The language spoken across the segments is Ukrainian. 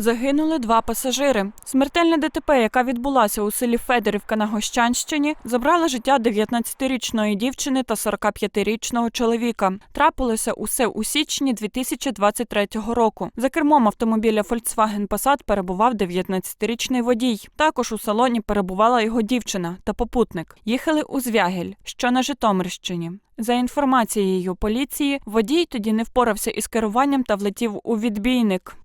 Загинули два пасажири. Смертельне ДТП, яка відбулася у селі Федорівка на Гощанщині, забрала життя 19-річної дівчини та 45-річного чоловіка. Трапилося усе у січні 2023 року. За кермом автомобіля Volkswagen Passat перебував 19-річний водій. Також у салоні перебувала його дівчина та попутник. Їхали у Звягель, що на Житомирщині. За інформацією поліції, водій тоді не впорався із керуванням та влетів у відбійник.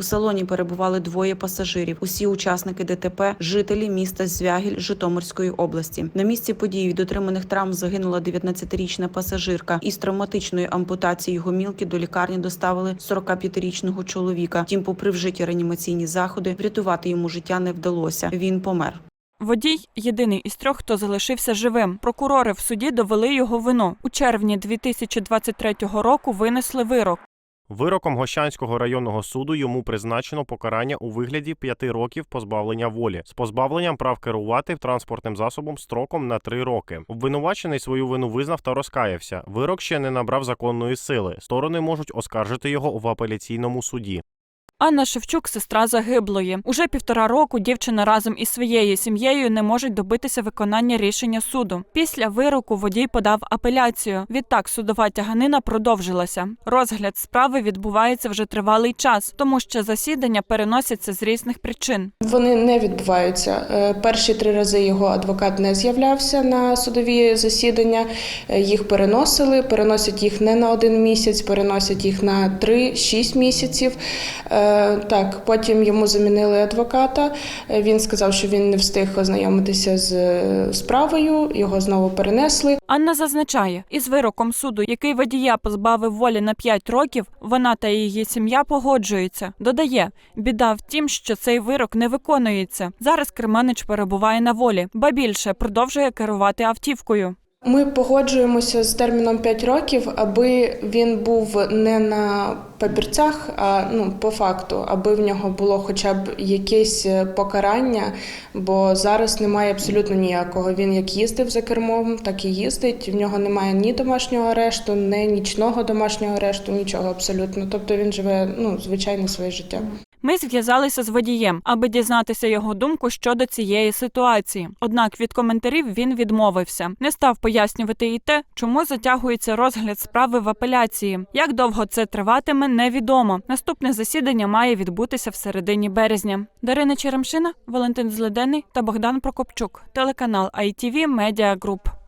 У салоні перебували двоє пасажирів. Усі учасники ДТП – жителі міста Звягіль Житомирської області. На місці події від отриманих травм загинула 19-річна пасажирка. Із травматичною ампутацією гомілки до лікарні доставили 45-річного чоловіка. Втім, попри вжиті реанімаційні заходи, врятувати йому життя не вдалося. Він помер. Водій єдиний із трьох, хто залишився живим. Прокурори в суді довели його вину. У червні 2023 року винесли вирок. Вироком Гощанського районного суду йому призначено покарання у вигляді п'яти років позбавлення волі з позбавленням прав керувати транспортним засобом строком на три роки. Обвинувачений свою вину визнав та розкаявся. Вирок ще не набрав законної сили. Сторони можуть оскаржити його в апеляційному суді. Анна Шевчук, сестра загиблої. Уже півтора року дівчина разом із своєю сім'єю не можуть добитися виконання рішення суду. Після вироку водій подав апеляцію. Відтак судова тяганина продовжилася. Розгляд справи відбувається вже тривалий час, тому що засідання переносяться з різних причин. Вони не відбуваються. Е, Перші три рази його адвокат не з'являвся на судові засідання. Е, Їх переносили, переносять їх не на один місяць, переносять їх на 3-6 місяців. Е, Так, потім йому замінили адвоката. Е, Він сказав, що він не встиг ознайомитися з е, справою. Його знову перенесли. Анна зазначає, із вироком суду, який водія позбавив волі на 5 років, вона та її сім'я погоджуються. Додає, біда в тім, що цей вирок не виконується. Зараз Керманич перебуває на волі, ба більше продовжує керувати автівкою. Ми погоджуємося з терміном 5 років, аби він був не на папірцях, а ну по факту, аби в нього було хоча б якесь е, покарання, бо зараз немає абсолютно ніякого. Він як їздив за кермом, так і їздить. В нього немає ні домашнього арешту, ні нічного домашнього арешту, нічого абсолютно. Тобто він живе ну звичайне своє життя. Ми зв'язалися з водієм, аби дізнатися його думку щодо цієї ситуації. Однак від коментарів він відмовився, не став пояснювати і те, чому затягується розгляд справи в апеляції. Як довго це триватиме, невідомо. Наступне засідання має відбутися в середині березня. Дарина Черемшина, Валентин Зледений та Богдан Прокопчук. Телеканал ITV Media Group.